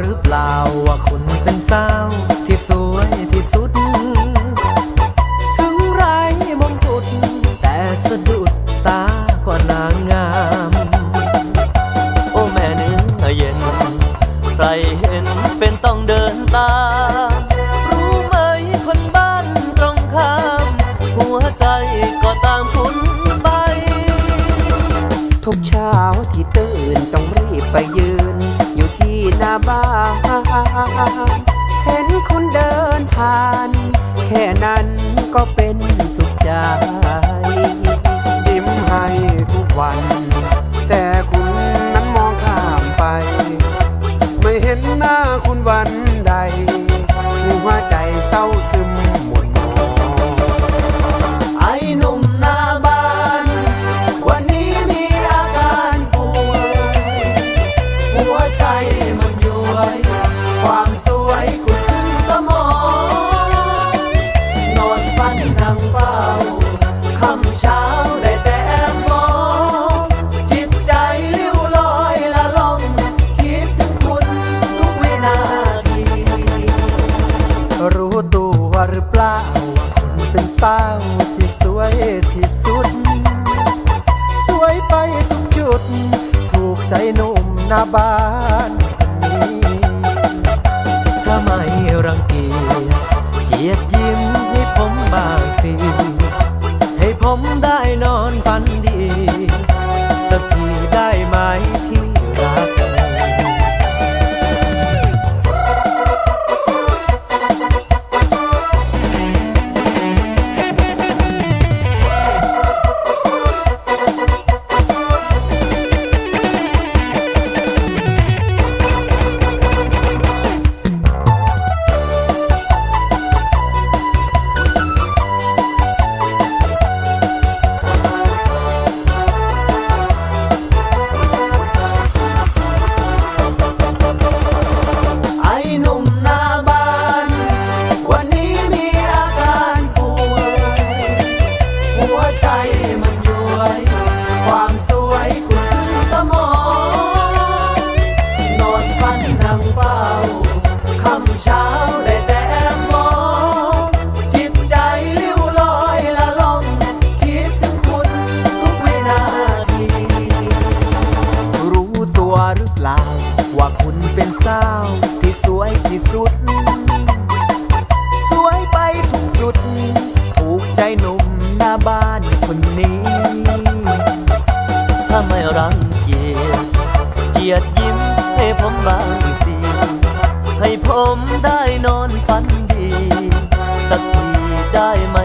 หรือเปล่าว่าคุณเป็นสาวที่สวยที่สุด ถึงไรมงกุฎแต่สะดุดตากว่านางงาม โอ้แม่เนื้อเย็น ใครเห็นเป็นต้องเดินตามรู้ไหมคนบ้านตรงข้าม หัวใจก็ตามคุณไป ทุกเช้าที่ตื่นต้องรีบไปยืน บ้านเห็นคุณเดินผ่าน แค่นั้นก็เป็นสุขใจยิ้มให้ทุกวัน แต่คุณนั้นมองข้ามไป ไม่เห็นหน้าคุณวันใดหัวใจเศร้าซึม หรือเปล่าว่าคุณเป็นสาวที่สวยที่สุด สวยไปทุกจุด ถูกใจหนุ่มหน้าบ้านคนนี้ถ้าไม่รังเกียจเจียดยิ้ วย ความสวยขุดขึ้นสมองนอนฝันนั่งเฝ้าคำเช้าได้แต่แอบมองจิตใจลิ้วลอยละล่องคิดถึงคุณทุกวินาทีรู้ตัวหรือเปล่าว่าคุณ คนนี้ ถ้าไม่รังเกียจเจียดยิ้มให้ผมบางสิให้ผมได้นอนฝันดี สักทีได้ไหม